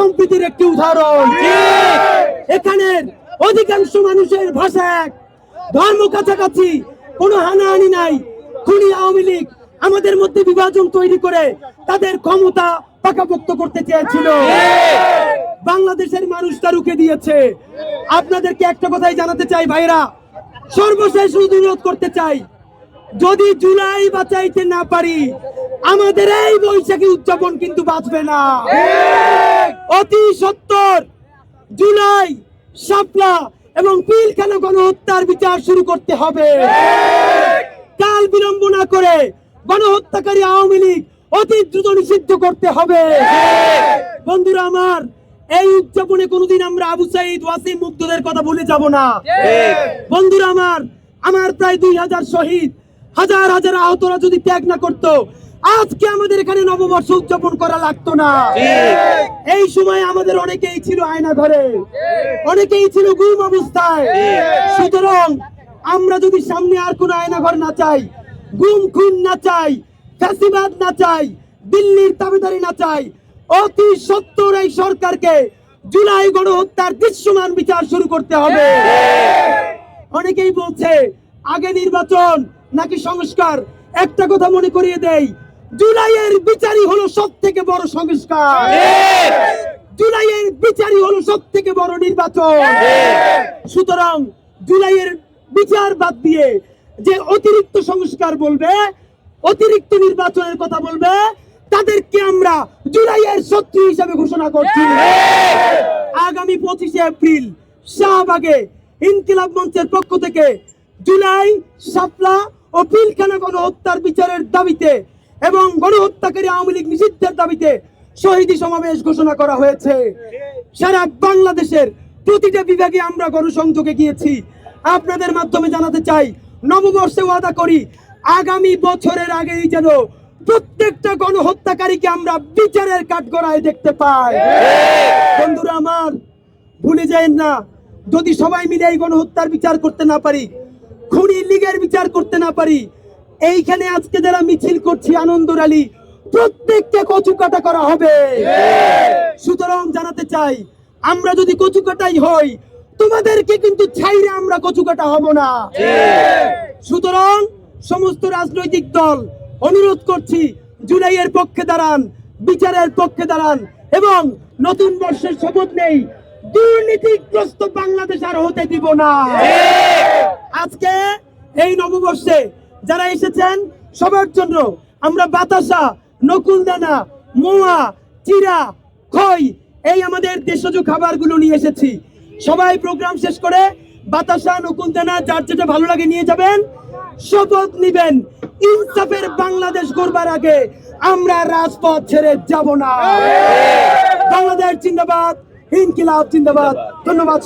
সম্প্রীতির একটি উদাহরণ। এখানের অধিকাংশ মানুষের ভাষা এক। ধর্ম কাছাকাছি, কোনো হানাহানি নাই। খুনি আওয়ামী লীগ আমাদের মধ্যে বিভাজন তৈরি করে তাদের ক্ষমতা পাকাপোক্ত করতে চেয়েছিল। বাংলাদেশের মানুষ তা রুখে দিয়েছে। আপনাদেরকে একটা কথাই জানাতে চাই ভাইরা সর্বশেষ অনুরোধ করতে চাই, যদি জুলাই বাঁচাইতে না পারি, আমাদের এই বৈশাখী উদযাপন কিন্তু বাঁচবে না। অতি সত্তর জুলাই, শাপলা এবং পিলখানা গণহত্যার বিচার শুরু করতে হবে? কাল বিলম্ব না করে গণহত্যাকারী আওয়ামী লীগ অতি দ্রুত নিষিদ্ধ করতে হবে। বন্ধুরা আমার, এই উদযাপনে কোনোদিন আমরা আবু সাইদ, ওয়াসিম, মুগ্ধদের কথা ভুলে যাব না। বন্ধুরা আমার আমার প্রায় দুই হাজার শহীদ, হাজার হাজার আহতরা যদি ত্যাগ না করত আজকে আমাদের এখানে নববর্ষ উদযাপন করা লাগতো না। এই সময় আমাদের অনেকেই ছিল আয়না ঘরে। অনেকেই ছিল গুম অবস্থায়। সুতরাং আমরা যদি সামনে আর কোনো আয়না ঘর না চাই গুম খুন না চাই ফ্যাসিবাদ না চাই দিল্লির দাবিদারি না চাই অতি সত্তর এই সরকারকে জুলাই গণহত্যার দৃশ্যমান বিচার শুরু করতে হবে। অনেকেই বলছে আগে নির্বাচন নাকি সংস্কার? একটা কথা মনে করিয়ে দেই জুলাইয়ের বিচারই হলো সব থেকে বড় সংস্কার। জুলাইয়ের বিচারই হলো সব থেকে বড় নির্বাচন। সুতরাং জুলাইয়ের বিচার বাদ দিয়ে যে অতিরিক্ত সংস্কার বলবে অতিরিক্ত নির্বাচনের কথা বলবে তাদেরকে আমরা জুলাইয়ের শত্রু হিসাবে ঘোষণা করছি। আগামী পঁচিশে এপ্রিল শাহবাগে ইনকিলাব মঞ্চের পক্ষ থেকে জুলাই শাপলা ও পিলখানা গণহত্যার বিচারের দাবিতে এবং গণহত্যাকারী আওয়ামী লীগ নিষিদ্ধের দাবিতে শহীদি সমাবেশ ঘোষণা করা হয়েছে। সারা বাংলাদেশের প্রতিটা বিভাগে আমরা গণসংযোগে গিয়েছি। আপনাদের মাধ্যমে জানাতে চাই, নববর্ষে ওয়াদা করি, আগামী বছরের আগেই যেন প্রত্যেকটা গণহত্যাকারীকে আমরা বিচারের কাঠগড়ায় দেখতে পাই। বন্ধুরা আমার, ভুলে যায়েন না, যদি সবাই মিলে এই গণহত্যার বিচার করতে না পারি, খুনি লীগের বিচার করতে না পারি এইখানে আজকে যারা মিছিল করছি আনন্দ রালি প্রত্যেককে কচু কাটা করা হবে। সুতরাং জানাতে চাই, আমরা যদি কচু কাটাই হই, তোমাদেরকে কিন্তু ছাইরে আমরা কচু কাটা হব না। সুতরাং সমস্ত রাজনৈতিক দল, অনুরোধ করছি, জুলাইয়ের পক্ষে দাঁড়ান, বিচারের পক্ষে দাঁড়ান, এবং নতুন বর্ষের শপথ নেই, দুর্নীতিগ্রস্ত বাংলাদেশ আর হতে দিব না। আজকে এই নববর্ষে যারা এসেছেন সবার জন্য আমরা বাতাসা নকুলদানা মোয়া চিরা খই এই আমাদের দেশজ খাবারগুলো নিয়ে এসেছি। সবাই প্রোগ্রাম শেষ করে বাতাসা নকুলদানা যার যেটা ভালো লাগে নিয়ে যাবেন শপথ নিবেন। ইনসাফের বাংলাদেশ গড়বার আগে আমরা রাজপথ ছেড়ে যাব না। বাংলাদেশ জিন্দাবাদ ইনকিলাব জিন্দাবাদ। ধন্যবাদ